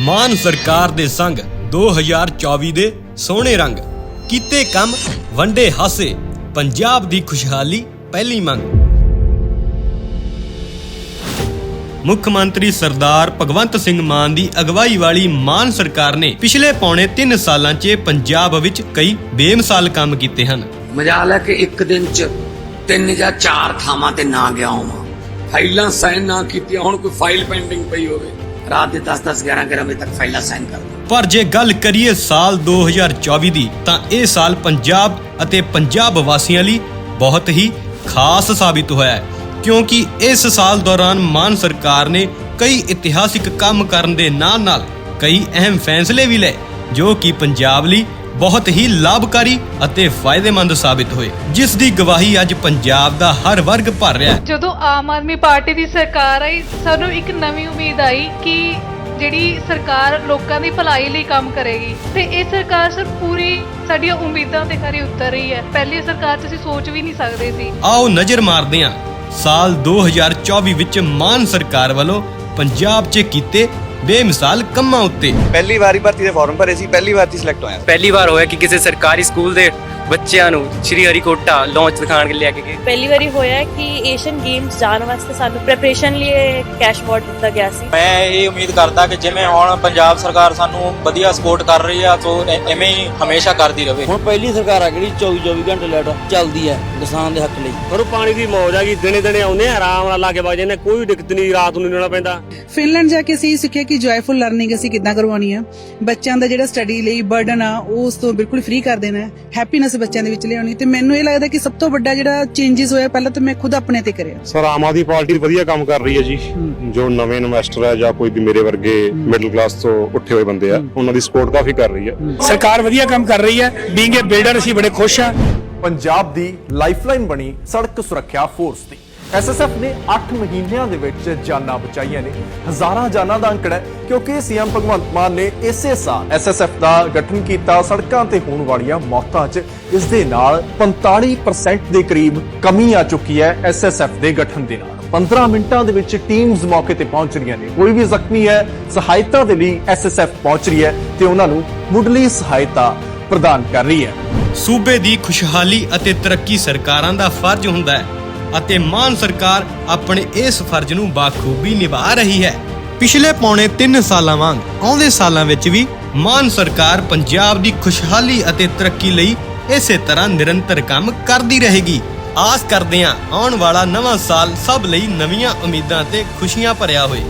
ਮਾਨ ਸਰਕਾਰ ਦੇ ਸੰਗ 2024 ਦੇ ਸੋਹਣੇ ਰੰਗ। ਕੀਤੇ ਕੰਮ, ਵੰਡੇ ਹਾਸੇ, ਪੰਜਾਬ ਦੀ ਖੁਸ਼ਹਾਲੀ, ਪਹਿਲੀ ਮੰਗ। ਮੁੱਖ ਮੰਤਰੀ ਸਰਦਾਰ ਭਗਵੰਤ ਸਿੰਘ ਮਾਨ ਦੀ ਅਗਵਾਈ ਵਾਲੀ ਮਾਨ ਸਰਕਾਰ ਨੇ ਪਿਛਲੇ ਪੌਣੇ 3 ਸਾਲਾਂ 'ਚ ਪੰਜਾਬ ਵਿੱਚ ਕਈ ਬੇਮਿਸਾਲ ਕੰਮ ਕੀਤੇ ਹਨ। ਮਜਾਲ ਹੈ ਕਿ ਇੱਕ ਦਿਨ ਚ ਤਿੰਨ ਜਾਂ ਚਾਰ ਥਾਵਾਂ ਤੇ ਨਾ ਗਿਆ ਹੋਵਾਂ। ਫਾਈਲਾਂ ਸਾਈਨ ਨਾ ਕੀਤੀਆਂ, ਹੁਣ ਕੋਈ ਫਾਈਲ ਪੈਂਡਿੰਗ ਪਈ ਹੋਵੇ। ਰਾਤ ਦੇ 10 10 11 11 ਵਜੇ ਤੱਕ ਫਾਈਲਾਂ ਸਾਈਨ ਕਰ ਪਰ ਜੇ ਗੱਲ ਕਰੀਏ ਸਾਲ 2024 ਦੀ, ਤਾਂ ਇਹ ਸਾਲ ਪੰਜਾਬ ਅਤੇ ਪੰਜਾਬ ਵਾਸੀਆਂ ਲਈ ਬਹੁਤ ਹੀ ਖਾਸ ਸਾਬਿਤ ਹੋਇਆ ਹੈ। ਕਿਉਂਕਿ ਇਸ ਸਾਲ ਦੌਰਾਨ ਮਾਨ ਸਰਕਾਰ ਨੇ ਕਈ ਇਤਿਹਾਸਿਕ ਕੰਮ ਕਰਨ ਦੇ ਨਾਲ-ਨਾਲ ਕਈ ਅਹਿਮ ਫੈਸਲੇ ਵੀ ਲਏ, ਜੋ ਕਿ ਪੰਜਾਬ ਲਈ ਬਹੁਤ ਹੀ ਲਾਭਕਾਰੀ ਅਤੇ ਫਾਇਦੇਮੰਦ ਸਾਬਿਤ ਹੋਏ ਜਿਸ ਦੀ ਗਵਾਹੀ ਅੱਜ ਪੰਜਾਬ ਦਾ ਹਰ ਵਰਗ ਭਰ ਰਿਹਾ ਹੈ। ਜਦੋਂ ਆਮ ਆਦਮੀ ਪਾਰਟੀ ਦੀ ਸਰਕਾਰ ਆਈ ਸਾਨੂੰ ਇੱਕ ਨਵੀਂ ਉਮੀਦ ਆਈ ਕਿ ਜਿਹੜੀ ਸਰਕਾਰ ਲੋਕਾਂ ਦੀ ਭਲਾਈ ਲਈ ਕੰਮ ਕਰੇਗੀ ਤੇ ਇਹ ਸਰਕਾਰ ਸਰ ਪੂਰੀ ਸਾਡੀਆਂ ਉਮੀਦਾਂ ਤੇ ਖਰੀ ਉਤਰ ਰਹੀ ਹੈ। ਪਹਿਲੀ ਸਰਕਾਰ 'ਚ ਅਸੀਂ ਸੋਚ ਵੀ ਨਹੀਂ ਸਕਦੇ ਸੀ। ਆਓ ਨਜ਼ਰ ਮਾਰਦੇ ਹਾਂ ਸਾਲ 2024 ਵਿੱਚ ਮਾਨ ਸਰਕਾਰ ਵੱਲੋਂ ਪੰਜਾਬ 'ਚ ਕੀਤੇ ਬੇਮਿਸਾਲ ਕੰਮਾਂ ਉੱਤੇ। ਪਹਿਲੀ ਵਾਰੀ ਭਰਤੀ ਦੇ ਫਾਰਮ ਭਰੇ ਸੀ ਪਹਿਲੀ ਵਾਰ 'ਚ ਸਿਲੈਕਟ ਹੋਇਆ। ਪਹਿਲੀ ਵਾਰ ਹੋਇਆ ਕਿ ਕਿਸੇ ਸਰਕਾਰੀ ਸਕੂਲ ਦੇ ਬੱਚਿਆਂ ਨੂੰ ਸ਼੍ਰੀ ਹਰੀਕੋਟਾ ਲਾਂਚ ਦਿਖਾਣ ਕੇ ਲੈ ਕੇ ਗਏ। ਪਹਿਲੀ ਵਾਰੀ ਹੋਇਆ ਹੈ ਕਿ ਏਸ਼ੀਅਨ ਗੇਮਸ ਜਾਣ ਵਾਸਤੇ ਸਾਨੂੰ ਪ੍ਰੈਪਰੇਸ਼ਨ ਲਈ ਕੈਸ਼ ਅਵਾਰਡ ਦਿੱਤਾ ਗਿਆ ਸੀ। ਮੈਂ ਇਹ ਉਮੀਦ ਕਰਦਾ ਕਿ ਜਿਵੇਂ ਹੁਣ ਪੰਜਾਬ ਸਰਕਾਰ ਸਾਨੂੰ ਵਧੀਆ ਸਪੋਰਟ ਕਰ ਰਹੀ ਆ ਸੋ ਐਵੇਂ ਹੀ ਹਮੇਸ਼ਾ ਕਰਦੀ ਰਹੇ। ਹੁਣ ਪਹਿਲੀ ਸਰਕਾਰ ਆ ਜਿਹੜੀ 24 24 ਘੰਟੇ ਲਾਈਟ ਚੱਲਦੀ ਹੈ ਕਿਸਾਨ ਦੇ ਹੱਕ ਲਈ। ਪਰ ਪਾਣੀ ਦੀ ਮੌਜ ਆ ਕਿ ਦਿਨੇ ਦਿਨੇ ਆਉਂਦੇ ਆ ਆਰਾਮ ਨਾਲ ਲਾ ਕੇ ਵਗ ਜਾਂਦੇ ਕੋਈ ਦਿੱਕਤ ਨਹੀਂ ਰਾਤ ਨੂੰ ਨਹੀਂ ਆਉਣਾ ਪੈਂਦਾ। ਫਿਨਲੈਂਡ ਜਾ ਕੇ ਅਸੀਂ ਸਿੱਖਿਆ ਕਿ ਜੋਇਫੁਲ ਲਰਨਿੰਗ ਅਸੀਂ ਕਿੱਦਾਂ ਕਰਵਾਉਣੀ ਆ? ਬੱਚਿਆਂ ਦਾ ਜਿਹੜਾ ਸਟੱਡੀ ਲਈ ਬਰਡਨ ਆ ਉਹ ਉਸ ਤੋਂ ਬਿਲਕੁਲ ਫ੍ਰੀ ਕਰ ਦੇਣਾ ਹੈ। ਹੈਪੀਨੈਸ ਬੱਚਿਆਂ ਦੇ ਵਿੱਚ ਲਿਆਉਣੀ। ਤੇ ਮੈਨੂੰ ਇਹ ਲੱਗਦਾ ਕਿ ਸਭ ਤੋਂ ਵੱਡਾ ਜਿਹੜਾ ਚੇਂਜਸ ਹੋਇਆ ਪਹਿਲਾਂ ਤਾਂ ਮੈਂ ਖੁਦ ਆਪਣੇ ਤੇ ਕਰਿਆ। ਸਰ ਆਮ ਆਦਮੀ ਪਾਰਟੀ ਵਧੀਆ ਕੰਮ ਕਰ ਰਹੀ ਹੈ ਜੀ। ਜੋ ਨਵੇਂ ਇਨਵੈਸਟਰ ਹੈ ਜਾਂ ਕੋਈ ਵੀ ਮੇਰੇ ਵਰਗੇ ਮਿਡਲ ਕਲਾਸ ਤੋਂ ਉੱਠੇ ਹੋਏ ਬੰਦੇ ਆ ਉਹਨਾਂ ਦੀ ਸਪੋਰਟ ਕਾਫੀ ਕਰ ਰਹੀ ਹੈ। ਸਰਕਾਰ ਵਧੀਆ ਕੰਮ ਕਰ ਰਹੀ ਹੈ। ਬੀਇੰਗ ਏ ਬਿਲਡਰ ਅਸੀਂ ਬੜੇ ਖੁਸ਼ ਆ ਪੰਜਾਬ ਦੀ ਲਾਈਫਲਾਈਨ ਬਣੀ ਸੜਕ ਸੁਰੱਖਿਆ ਫੋਰਸ ਦੀ। ਐਸਐਸਐਫ ਨੇ 8 ਮਹੀਨਿਆਂ ਦੇ ਵਿੱਚ ਜਾਨਾਂ ਬਚਾਈਆਂ ਨੇ। ਹਜ਼ਾਰਾਂ ਜਾਨਾਂ ਦਾ ਅੰਕੜਾ ਹੈ, ਕਿਉਂਕਿ ਸੀਐਮ ਭਗਵੰਤ ਮਾਨ ਨੇ ਇਸੇ ਸਾਲ ਐਸਐਸਐਫ ਦਾ ਗਠਨ ਕੀਤਾ। ਸੜਕਾਂ ਤੇ ਹੋਣ ਵਾਲੀਆਂ ਮੌਤਾਂ 'ਚ ਇਸ ਦੇ ਨਾਲ 45% ਦੇ ਕਰੀਬ ਕਮੀ ਆ ਚੁੱਕੀ ਹੈ ਐਸਐਸਐਫ ਦੇ ਗਠਨ ਦੇ ਨਾਲ। 15 ਮਿੰਟਾਂ ਦੇ ਵਿੱਚ ਟੀਮਸ ਮੌਕੇ ਤੇ ਪਹੁੰਚ ਰਹੀਆਂ ਨੇ। ਕੋਈ ਵੀ ਜ਼ਖਮੀ ਹੈ, ਸਹਾਇਤਾ ਦੇ ਲਈ ਐਸਐਸਐਫ ਪਹੁੰਚ ਰਹੀ ਹੈ ਤੇ ਉਹਨਾਂ ਨੂੰ ਮੁੱਢਲੀ ਸਹਾਇਤਾ ਪ੍ਰਦਾਨ ਕਰ ਰਹੀ ਹੈ। ਸੂਬੇ ਦੀ ਖੁਸ਼ਹਾਲੀ ਅਤੇ ਤਰੱਕੀ ਸਰਕਾਰਾਂ ਦਾ ਫਰਜ਼ ਹੁੰਦਾ ਹੈ। ਅਤੇ ਮਾਨ ਸਰਕਾਰ ਆਪਣੇ ਇਸ ਫਰਜ਼ ਨੂੰ ਬਾਖੂਬੀ ਨਿਭਾ ਰਹੀ ਹੈ। ਪਿਛਲੇ ਪੌਣੇ 3 ਸਾਲਾਂ ਵਾਂਗ, ਆਉਂਦੇ ਸਾਲਾਂ ਵਿੱਚ ਵੀ ਮਾਨ ਸਰਕਾਰ ਪੰਜਾਬ ਦੀ ਖੁਸ਼ਹਾਲੀ ਅਤੇ ਤਰੱਕੀ ਲਈ ਇਸੇ ਤਰ੍ਹਾਂ ਨਿਰੰਤਰ ਕੰਮ ਕਰਦੀ ਰਹੇਗੀ। ਆਸ ਕਰਦੇ ਹਾਂ ਆਉਣ ਵਾਲਾ ਨਵਾਂ ਸਾਲ ਸਭ ਲਈ ਨਵੀਆਂ ਉਮੀਦਾਂ ਤੇ ਖੁਸ਼ੀਆਂ ਭਰਿਆ ਹੋਏ।